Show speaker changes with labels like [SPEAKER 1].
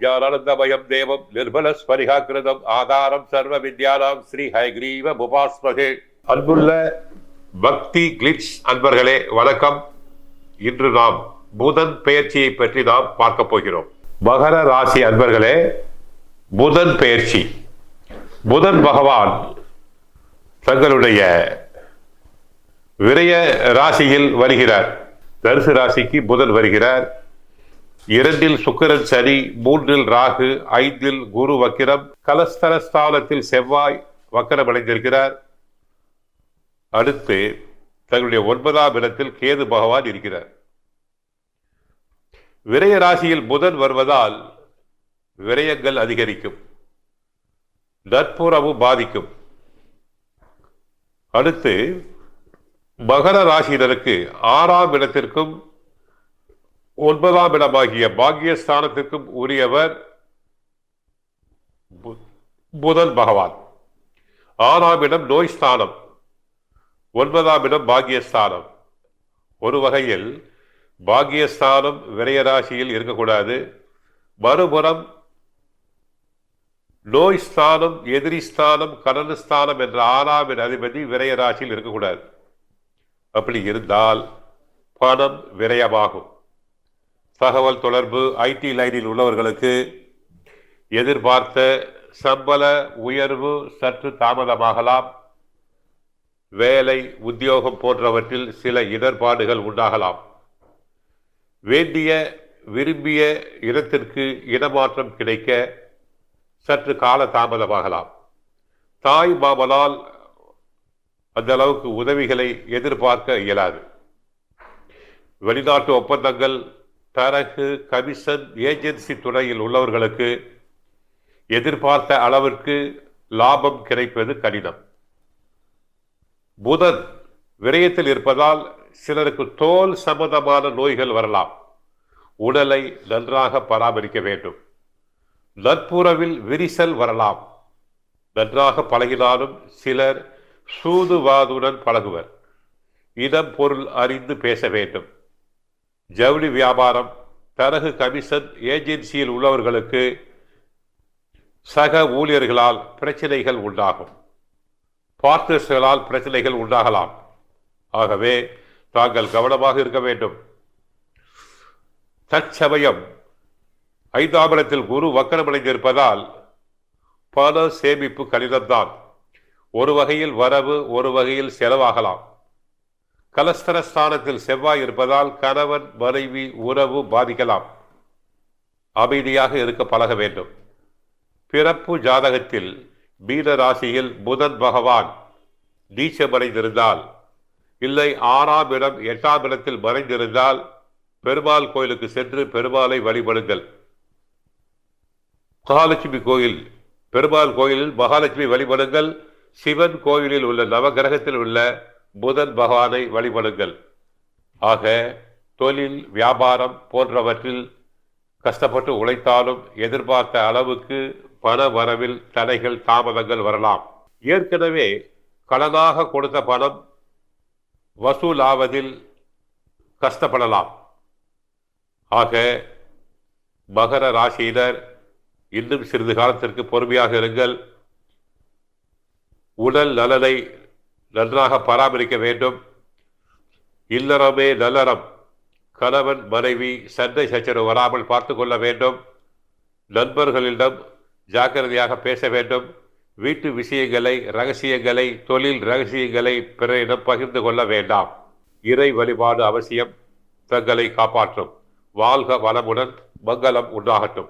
[SPEAKER 1] ஞானானந்தமயம் தேவம் நிர்மல ஸ்வரிகாக்கிருதம் ஆதாரம் சர்வ வித்யாலாம் ஸ்ரீ ஹயக்ரீவ முபாஸ்மகே அன்புள்ள பக்தி கிளிட்ஸ் அன்பர்களே வணக்கம். இன்று நாம் புதன் பெயர்ச்சியை பற்றி நாம் பார்க்க போகிறோம். மகர ராசி அன்பர்களே புதன் பெயர்ச்சி. புதன் பகவான் தங்களுடைய விரய ராசியில் வருகிறார். தனுசு ராசிக்கு புதன் வருகிறார். இரண்டில் சுக்கிரன் சரி மூன்றில் ராகு ஐந்தில் குரு வக்கிரம். கலஸ்தரஸ்தானத்தில் செவ்வாய் வக்கரம் அடைந்திருக்கிறார். அடுத்து தங்களுடைய ஒன்பதாம் இடத்தில் கேது பகவான் இருக்கிறார். விரய ராசியில் புதன் வருவதால் விரயங்கள் அதிகரிக்கும். நட்புறவு பாதிக்கும். அடுத்து மகர ராசியினருக்கு ஆறாம் இடத்திற்கும் ஒன்பதாம் இடமாகிய பாக்கியஸ்தானத்திற்கும் உரியவர் புதன் பகவான். ஆறாம் இடம் நோய் ஸ்தானம். ஒன்பதாம் இடம் பாக்கியஸ்தானம் ஒரு வகையில் பாக்கியஸ்தானம் விரயராசியில் இருக்கக்கூடாது. மறுபுறம் நோய் ஸ்தானம் எதிரி ஸ்தானம் கடன் ஸ்தானம் என்ற ஆறாம் அதிபதி விரயராசியில் இருக்கக்கூடாது. அப்படி இருந்தால் பணம் விரயமாகும். தகவல் தொடர்பு ஐடி லைனில் உள்ளவர்களுக்கு எதிர்பார்த்த சம்பள உயர்வு சற்று தாமதமாகலாம். வேலை உத்தியோகம் போன்றவற்றில் சில இடர்பாடுகள் உண்டாகலாம். வேண்டிய விரும்பிய இடத்திற்கு இடமாற்றம் கிடைக்க சற்று கால தாமதமாகலாம். தாய் மாமனால் அந்த அளவுக்கு உதவிகளை எதிர்பார்க்க இயலாது. வெளிநாட்டு ஒப்பந்தங்கள் தரகு கமிஷன் ஏஜென்சி துறையில் உள்ளவர்களுக்கு எதிர்பார்த்த அளவிற்கு லாபம் கிடைப்பது கடினம். புதன் விரயத்தில் இருப்பதால் சிலருக்கு தோல் சம்பந்தமான நோய்கள் வரலாம். உடலை நன்றாக பராமரிக்க வேண்டும். நட்புறவில் விரிசல் வரலாம். நன்றாக பழகினாலும் சிலர் சூதுவாதுடன் பழகுவர். இடம் பொருள் அறிந்து பேச வேண்டும். ஜவுளி வியாபாரம் தரகு கமிஷன் ஏஜென்சியில் உள்ளவர்களுக்கு சக ஊழியர்களால் பிரச்சனைகள் உண்டாகும். பார்ட்னர்ஸ்களால் பிரச்சனைகள் உண்டாகலாம். ஆகவே தாங்கள் கவனமாக இருக்க வேண்டும். தற்சமயம் ஐந்தாம் குரு வக்கரமடைந்திருப்பதால் பண சேமிப்பு கடிதம்தான் ஒரு வகையில் வரவு ஒரு வகையில் செலவாகலாம். கலஸ்தர ஸ்தானத்தில் செவ்வாய் இருப்பதால் கணவன் மனைவி உறவு பாதிக்கலாம். அமைதியாக இருக்க பழக வேண்டும். பிறப்பு ஜாதகத்தில் மீன ராசியில் புதன் பகவான் நீச்சமடைந்திருந்தால் இல்லை ஆறாம் இடம் எட்டாம் இடத்தில் மறைந்திருந்தால் பெருமாள் கோயிலுக்கு சென்று பெருமாளை வழிபடுங்கள். மகாலட்சுமி கோயில் பெருமாள் கோயிலில் மகாலட்சுமி வழிபடுங்கள். சிவன் கோயிலில் உள்ள நவகிரகத்தில் உள்ள புதன் பகவானை வழிபடுங்கள். ஆக தொழில் வியாபாரம் போன்றவற்றில் கஷ்டப்பட்டு உழைத்தாலும் எதிர்பார்த்த அளவுக்கு பண வரவில் தடைகள் தாமதங்கள் வரலாம். ஏற்கனவே கடனாக கொடுத்த பணம் வசூலாவதில் கஷ்டப்படலாம். ஆக மகர ராசியினர் இன்னும் சிறிது காலத்திற்கு பொறுமையாக இருங்கள். உடல் நலனை நன்றாக பராமரிக்க வேண்டும். இல்லறமே நல்லறம். கணவன் மனைவி சண்டை சச்சரவு வராமல் பார்த்து கொள்ள வேண்டும். நண்பர்களிடம் ஜாக்கிரதையாக பேச வேண்டும். வீட்டு விஷயங்களை ரகசியங்களை தொழில் ரகசியங்களை பிறரிடம் பகிர்ந்து கொள்ள வேண்டாம். இறை வழிபாடு அவசியம். தங்களை காப்பாற்றும். வாழ்க வளமுடன் மங்களம் உண்டாகட்டும்.